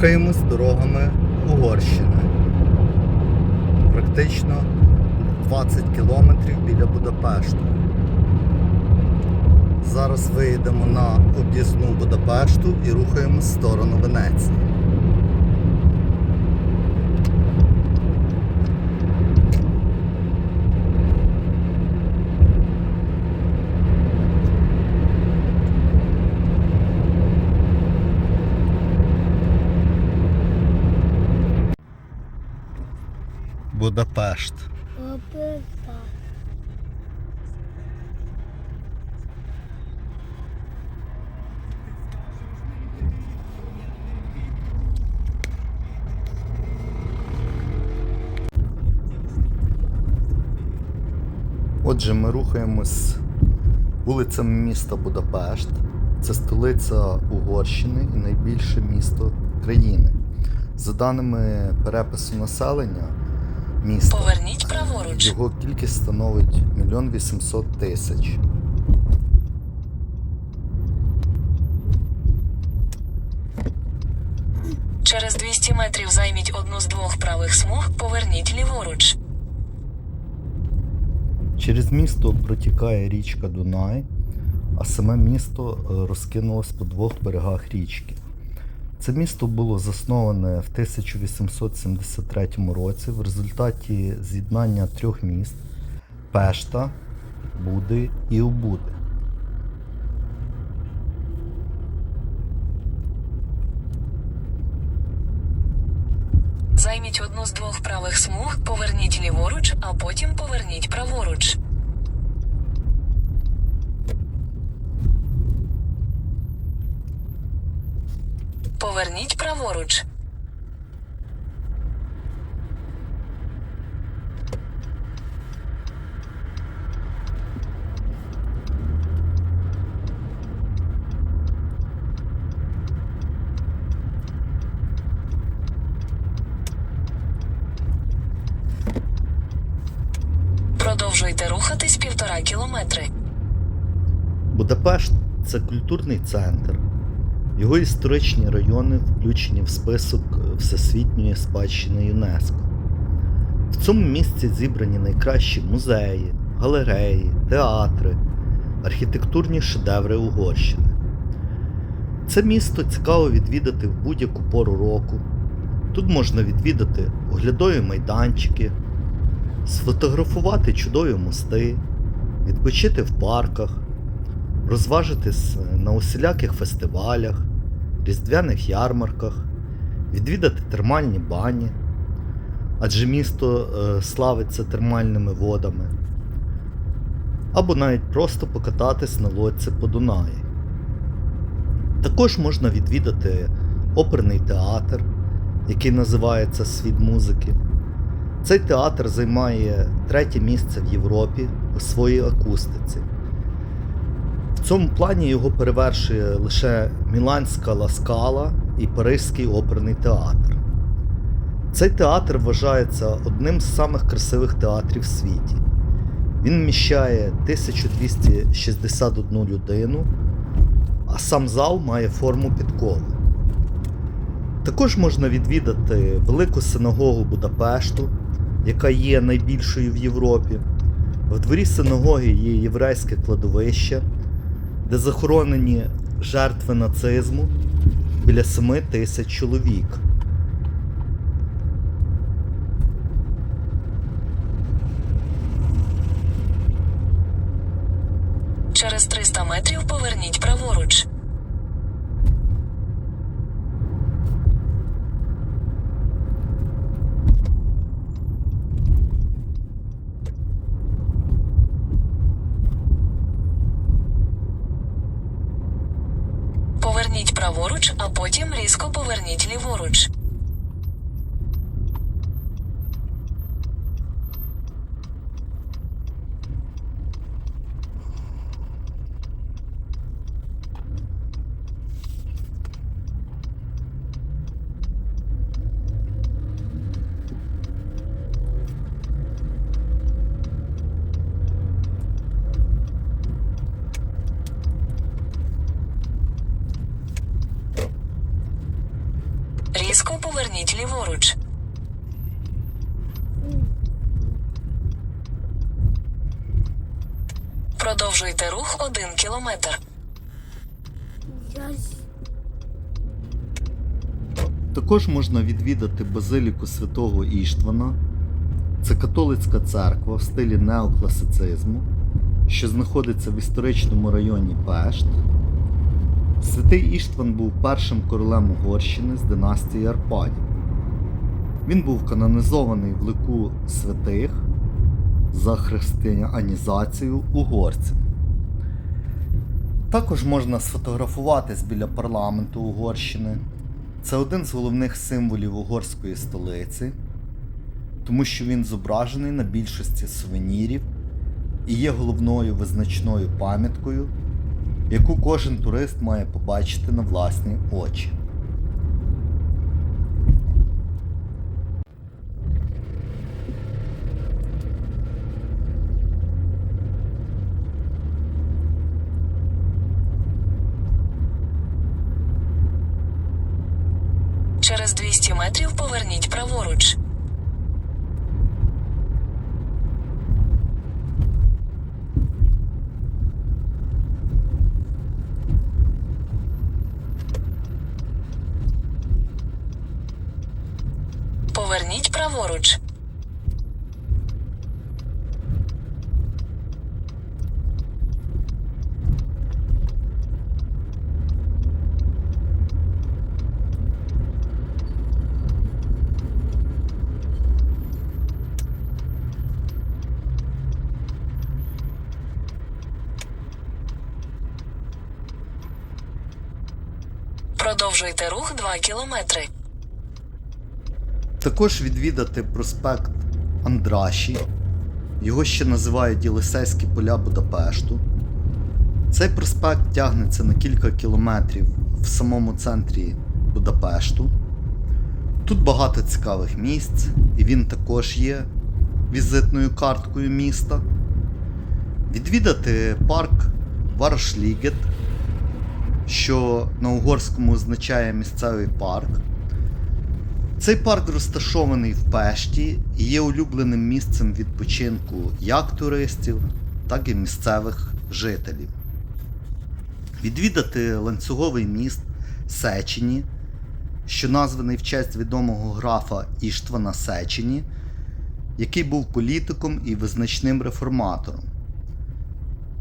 Рухаємось дорогами Угорщини. Практично 20 кілометрів біля Будапешту. Зараз виїдемо на об'їзну Будапешту і рухаємось в сторону Венеції. Будапешт. Отже, ми рухаємось вулицями міста Будапешт. Це столиця Угорщини і найбільше місто країни. За даними перепису населення міста, Поверніть праворуч. його кількість становить 1 800 тисяч. Через 200 метрів займіть одну з двох правих смуг, поверніть ліворуч. Через місто протікає річка Дунай, а саме місто е, розкинулось по двох берегах річки. Це місто було засноване в 1873 році в результаті з'єднання трьох міст Пешта, Буди і Убуди. Займіть одну з двох правих смуг, поверніть ліворуч, а потім поверніть праворуч. Поверніть праворуч. Продовжуйте рухатись півтора кілометри. Будапешт це культурний центр. Його історичні райони включені в список Всесвітньої спадщини ЮНЕСКО. В цьому місці зібрані найкращі музеї, галереї, театри, архітектурні шедеври Угорщини. Це місто цікаво відвідати в будь-яку пору року. Тут можна відвідати оглядові майданчики, сфотографувати чудові мости, відпочити в парках, розважитись на усіляких фестивалях, різдвяних ярмарках, відвідати термальні бані, адже місто е, славиться термальними водами, або навіть просто покататись на лодці по Дунаї. Також можна відвідати оперний театр, який називається Світ музики. Цей театр займає третє місце в Європі у своїй акустиці. Цьому плані його перевершує лише Міланська Ласкала і Паризький оперний театр. Цей театр вважається одним з самих красивих театрів в світі. Він вміщає 1261 людину, а сам зал має форму підкови. Також можна відвідати велику синагогу Будапешту, яка є найбільшою в Європі. В дворі синагоги є єврейське кладовище, де захоронені жертви нацизму біля 7 тисяч чоловік. Через 300 метрів поверніть праворуч. Поверніть праворуч, а потім різко поверніть ліворуч. Різко поверніть ліворуч. Продовжуйте рух 1 кілометр. Також можна відвідати базиліку святого Іштвана. Це католицька церква в стилі неокласицизму, що знаходиться в історичному районі Пешт. Святий Іштван був першим королем Угорщини з династії Арпадів. Він був канонізований в лику святих за християнізацію угорців. Також можна сфотографуватись біля парламенту Угорщини. Це один з головних символів угорської столиці, тому що він зображений на більшості сувенірів і є головною визначною пам'яткою, яку кожен турист має побачити на власні очі. Через 200 метрів поверніть праворуч. Поверніть праворуч. Продовжуйте рух 2 кілометри. Також відвідати проспект Андраші. Його ще називають Єлисейські поля Будапешту. Цей проспект тягнеться на кілька кілометрів в самому центрі Будапешту. Тут багато цікавих місць, і він також є візитною карткою міста. Відвідати парк Варшлігет, що на угорському означає місцевий парк. Цей парк розташований в Пешті і є улюбленим місцем відпочинку як туристів, так і місцевих жителів. Відвідати ланцюговий міст Сечені, що названий в честь відомого графа Іштвана Сечені, який був політиком і визначним реформатором.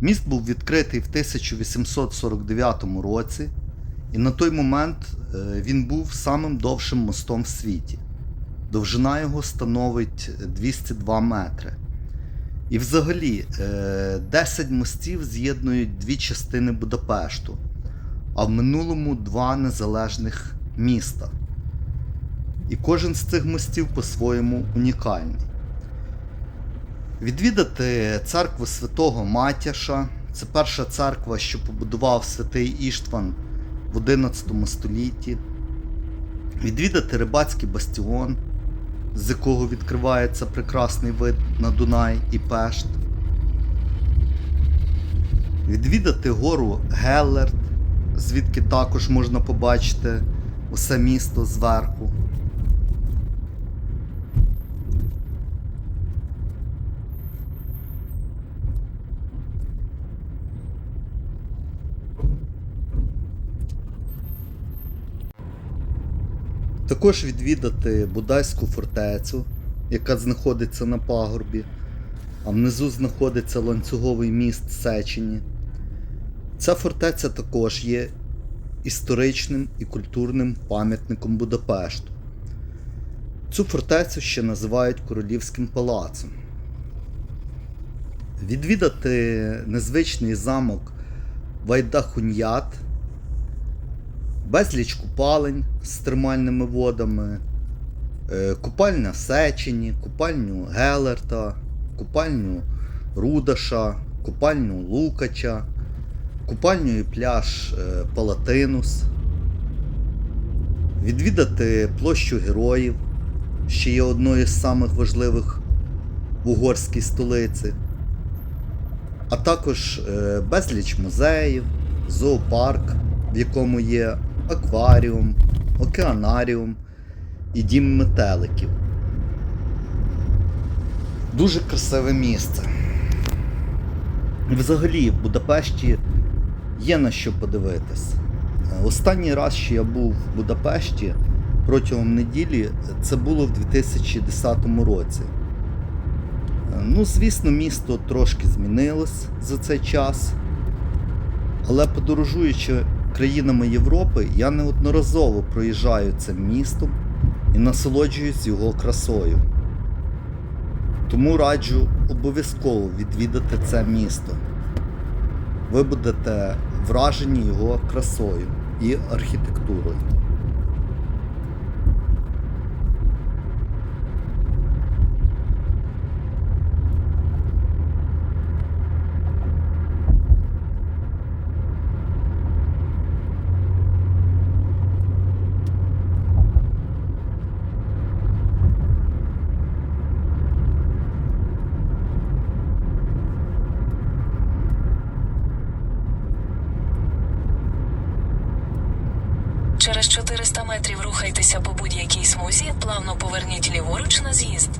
Міст був відкритий в 1849 році, і на той момент е, він був самим довшим мостом в світі. Довжина його становить 202 метри. І взагалі е, 10 мостів з'єднують дві частини Будапешту, а в минулому два незалежних міста. І кожен з цих мостів по-своєму унікальний. Відвідати церкву святого Матяша. Це перша церква, що побудував святий Іштван в 11 столітті. Відвідати рибацький бастіон, з якого відкривається прекрасний вид на Дунай і Пешт. Відвідати гору Геллерт, звідки також можна побачити усе місто зверху. Також відвідати Будайську фортецю, яка знаходиться на пагорбі, а внизу знаходиться ланцюговий міст Сечені. Ця фортеця також є історичним і культурним пам'ятником Будапешту. Цю фортецю ще називають Королівським палацом. Відвідати незвичний замок Вайдахуньят, безліч купалень з термальними водами, е, купальня Сечені, купальню Гелерта, купальню Рудаша, купальню Лукача, купальню і пляж е, Палатинус, відвідати площу героїв, що є одною з самих важливих в угорській столиці, а також е, безліч музеїв, зоопарк, в якому є акваріум, океанаріум і дім метеликів. Дуже красиве місце. Взагалі, в Будапешті є на що подивитись. Останній раз, що я був в Будапешті протягом неділі, це було в 2010 році. Ну, звісно, місто трошки змінилось за цей час. Але подорожуючи країнами Європи, я неодноразово проїжджаю цим містом і насолоджуюсь його красою. Тому раджу обов'язково відвідати це місто. Ви будете вражені його красою і архітектурою. Через 400 метрів рухайтеся по будь-якій смузі, плавно поверніть ліворуч на з'їзд.